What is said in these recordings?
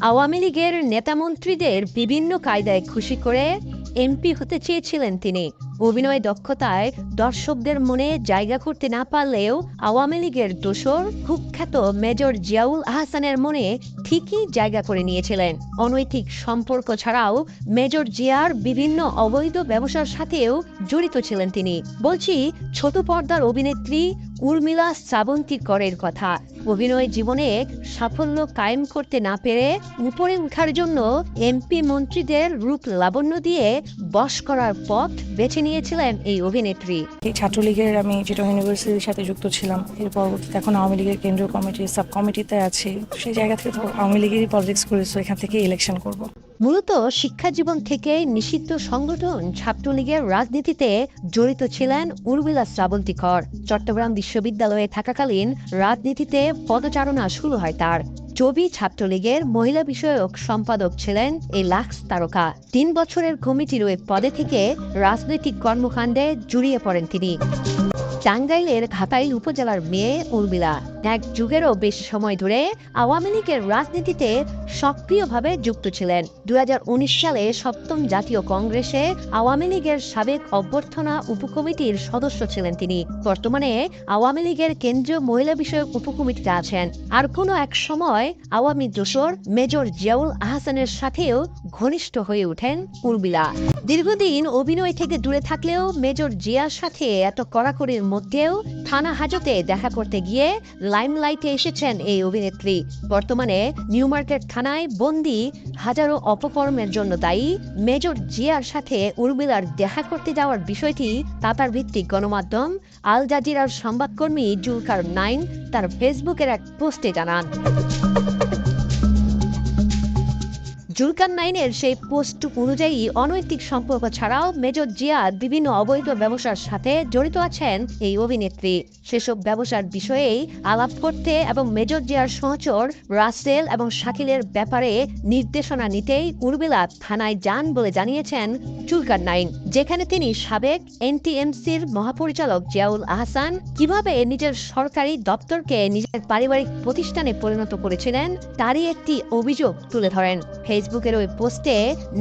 আওয়ামী লীগের নেতামন্ত্রীদের বিভিন্ন কায়দায় খুশি করে এমপি হতে চেয়েছিলেন তিনি। অভিনয় দক্ষতায় দর্শকদের মনে জায়গা করতে না পারলেও আওয়ামী লীগের দোসর কুখ্যাত মেজর জিয়াউল আহসানের মনে ঠিকই জায়গা করে নিয়েছিলেন। অনৈতিক সম্পর্ক ছাড়াও মেজর জিয়ার বিভিন্ন অবৈধ ব্যবসার সাথেও জড়িত ছিলেন তিনি। বলছি, ছোট পর্দার অভিনেত্রী উর্মিলা শ্রাবন্তী করের কথা। অভিনয় জীবনে সাফল্য কায়েম করতে না পেরে উপরে উঠার জন্য এমপি মন্ত্রীদের রূপ লাবণ্য দিয়ে বশ করার পথ বেছে নিয়েছিলেন এই অভিনেত্রী। এই ছাত্রলীগের আমি যেটা ইউনিভার্সিটির সাথে যুক্ত ছিলাম, এর পরবর্তীতে এখন আওয়ামী লীগের কেন্দ্রীয় কমিটি সাব কমিটিতে আছি। সেই জায়গা থেকে তো আওয়ামী লীগেরই পলিটিক্স করেছ এখান থেকে ইলেকশন করব। মূলত শিক্ষা জীবন থেকে নিষিদ্ধ সংগঠন ছাত্রলীগের রাজনীতিতে জড়িত ছিলেন উর্মিলা শ্রাবন্তীকর। চট্টগ্রাম বিশ্ববিদ্যালয়ে থাকাকালীন রাজনীতিতে পদচারণা শুরু হয় তার। চবি ছাত্রলীগের মহিলা বিষয়ক সম্পাদক ছিলেন এই লাক্স তারকা। তিন বছরের কমিটির ওই পদে থেকে রাজনৈতিক কর্মকাণ্ডে জড়িয়ে পড়েন তিনি। টাঙ্গাইলের ঘাটাইল উপজেলার মেয়ে উর্মিলা। এক যুগেরও বেশি সময় ধরে আওয়ামী লীগের রাজনীতিতে সক্রিয়ভাবে যুক্ত ছিলেন। দুহাজার উনিশ সালে সপ্তম জাতীয় কংগ্রেসে আওয়ামী লীগের সাবেক অভ্যর্থনা উপকমিটির সদস্য ছিলেন তিনি। বর্তমানে আওয়ামী লীগের কেন্দ্রীয় মহিলা বিষয়ক উপকমিটিতে আছেন। আর কোনো এক সময় আওয়ামী দোসর মেজর জিয়াউল আহসানের সাথেও ঘনিষ্ঠ হয়ে ওঠেন উর্মিলা। দীর্ঘদিন অভিনয় থেকে দূরে থাকলেও মেজর জিয়ার সাথে এত কড়াকড়ির মধ্যেও থানা হাজতে দেখা করতে গিয়ে লাইমলাইটে এসেছেন এই অভিনেত্রী। বর্তমানে নিউ মার্কেট থানায় বন্দি হাজারো অপকর্মের জন্য দায়ী মেজর জিয়ার সাথে উর্মিলার দেখা করতে যাওয়ার বিষয়টি তাতার ভিত্তিক গণমাধ্যম, আল জাজিরার সংবাদকর্মী জুলকার নাইন তার ফেসবুকের এক পোস্টে জানান। জুলকার নাইনের সেই পোস্ট অনুযায়ী অনৈতিক সম্পর্ক ছাড়াও মেজর জিয়া বিভিন্ন অবৈধ ব্যবসার সাথে জড়িত আছেন এই অভিনেত্রী। সেসব ব্যবসার বিষয়েই আলাপ করতে এবং মেজর জিয়ার সহচর রাসেল এবং শাকিলের ব্যাপারে নির্দেশনা নিতেই উর্মিলা থানায় যান বলে জানিয়েছেন জুলকার নাইন, যেখানে তিনি সাবেক এনটিএমসির মহাপরিচালক জিয়াউল আহসান কীভাবে নিজের সরকারি দপ্তরকে নিজের পারিবারিক প্রতিষ্ঠানে পরিণত করেছিলেন তারই একটি অভিযোগ তুলে ধরেন। ফেসবুকের ওই পোস্টে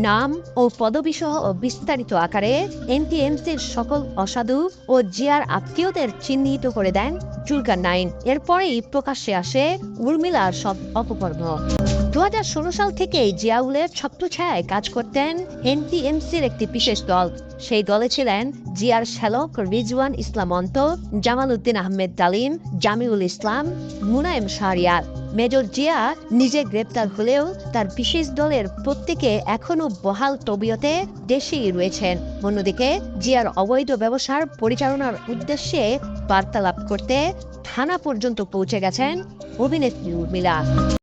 নাম ও পদবিসহ বিস্তারিত আকারে এনটিএমসির সকল অসাধু ও জিয়ার আত্মীয়দের চিহ্নিত করে দেন জুলকার নাইন। এরপরেই প্রকাশ্যে আসে উর্মিলার সব অপকর্ম। দু সাল থেকে জিয়াউলের ছত্রছায়ায় কাজ করতেন এনটিএমসির একটি বিশেষ দল। সেই দলে ছিলেন জিয়ার শ্যালক রিজওয়ান ইসলাম অন্ত জামাল উদ্দিন আহমেদ তালিম জামিউল ইসলাম, মুনায়েম শাহরিয়ার। মেজর জিয়া নিজে গ্রেপ্তার হলেও তার বিশেষ দলের প্রত্যেকে এখনও বহাল তবিয়তে দেশেই রয়েছেন। অন্যদিকে জিয়ার অবৈধ ব্যবসার পরিচালনার উদ্দেশ্যে বার্তালাপ করতে থানা পর্যন্ত পৌঁছে গেছেন অভিনেত্রী উর্মিলা।